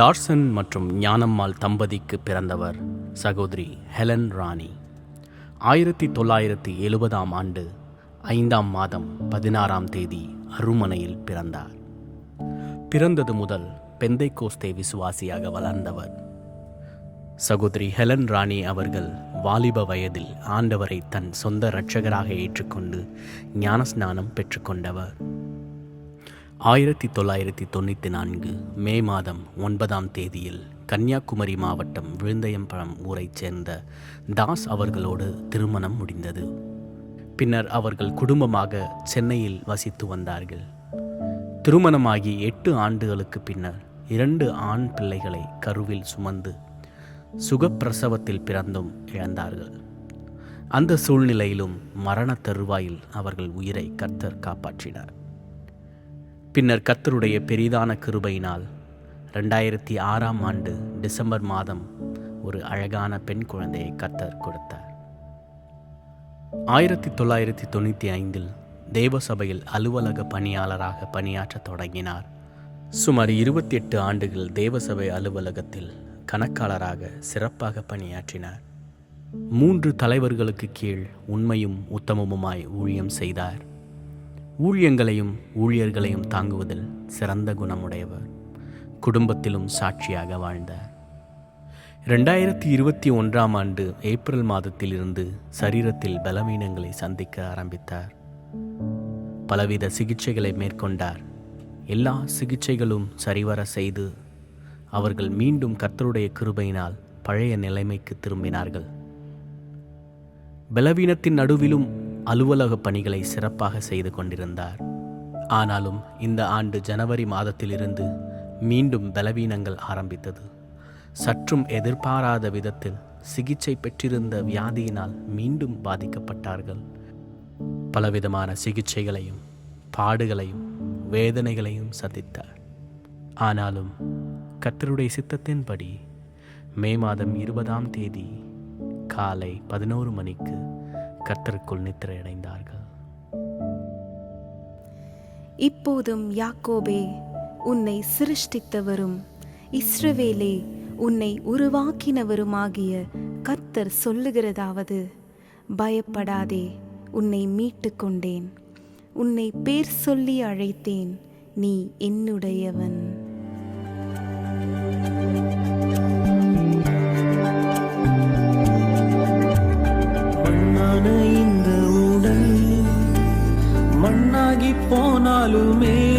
Torsion மற்றும் ஞானம்மாள் தம்பதிக்கு பிறந்தவர் சகோதரி ஹெலன் ராணி. ஆயிரத்தி தொள்ளாயிரத்தி எழுபதாம் ஆண்டு ஐந்தாம் மாதம் பதினாறாம் தேதி அருமனையில் பிறந்தார். பிறந்தது முதல் பெந்தை கோஸ்தே விசுவாசியாக வளர்ந்தவர். சகோதரி ஹெலன் ராணி அவர்கள் வாலிப வயதில் ஆண்டவரை தன் சொந்த இரட்சகராக ஏற்றுக்கொண்டு ஞானஸ்நானம் பெற்றுக்கொண்டவர். ஆயிரத்தி தொள்ளாயிரத்தி தொண்ணூற்றி நான்கு மே மாதம் ஒன்பதாம் தேதியில் கன்னியாகுமரி மாவட்டம் விழுந்தயம்பழம் ஊரைச் சேர்ந்த தாஸ் அவர்களோடு திருமணம் முடிந்தது. பின்னர் அவர்கள் குடும்பமாக சென்னையில் வசித்து வந்தார்கள். திருமணமாகி எட்டு ஆண்டுகளுக்கு பின்னர் இரண்டு ஆண் பிள்ளைகளை கருவில் சுமந்து சுகப்பிரசவத்தில் பிறந்தும் இழந்தார்கள். அந்த சூழ்நிலையிலும் மரண தருவாயில் அவர்கள் உயிரை கர்த்தர் காப்பாற்றினார். பின்னர் கத்தருடைய பெரிதான கிருபையினால் ரெண்டாயிரத்தி ஆறாம் ஆண்டு டிசம்பர் மாதம் ஒரு அழகான பெண் குழந்தையை கத்தர் கொடுத்தார். ஆயிரத்தி தொள்ளாயிரத்தி தொண்ணூற்றி ஐந்தில் தேவசபையில் அலுவலக பணியாளராக பணியாற்றத் தொடங்கினார். சுமார் இருபத்தி எட்டு ஆண்டுகள் தேவசபை அலுவலகத்தில் கணக்காளராக சிறப்பாக பணியாற்றினார். மூன்று தலைவர்களுக்கு கீழ் உண்மையும் உத்தமமுமாய் ஊழியம் செய்தார். ஊழியங்களையும் ஊழியர்களையும் தாங்குவதில் சிறந்த குணமுடையவர். குடும்பத்திலும் சாட்சியாக வாழ்ந்தார் ரெண்டாயிரத்தி இருபத்தி ஒன்றாம் ஆண்டு ஏப்ரல் மாதத்தில் இருந்து சரீரத்தில் பலவீனங்களை சந்திக்க ஆரம்பித்தார். பலவித சிகிச்சைகளை மேற்கொண்டார். எல்லா சிகிச்சைகளும் சரிவர செய்து அவர்கள் மீண்டும் கர்த்தருடைய கிருபையினால் பழைய நிலைமைக்கு திரும்பினார்கள். பலவீனத்தின் நடுவிலும் அலுவலக பணிகளை சிறப்பாக செய்து கொண்டிருந்தார். ஆனாலும் இந்த ஆண்டு ஜனவரி மாதத்திலிருந்து மீண்டும் பலவீனங்கள் ஆரம்பித்தது. சற்றும் எதிர்பாராத விதத்தில் சிகிச்சை பெற்றிருந்த வியாதியினால் மீண்டும் பாதிக்கப்பட்டார்கள். பலவிதமான சிகிச்சைகளையும் பாடுகளையும் வேதனைகளையும் சந்தித்தார். ஆனாலும் கத்தருடைய சித்தத்தின்படி மே மாதம் இருபதாம் தேதி காலை பதினோரு மணிக்கு கர்த்தருக்குள் நித்திரையடைந்தார்கள். இப்போதும் யாக்கோபே உன்னை சிருஷ்டித்தவரும் இஸ்ரவேலே உன்னை உருவாக்கினவருமாகிய கர்த்தர் சொல்லுகிறதாவது பயப்படாதே உன்னை மீட்டு கொண்டேன் உன்னை பேர் சொல்லி அழைத்தேன் நீ என்னுடையவன். மண்ணாகி போனாலுமே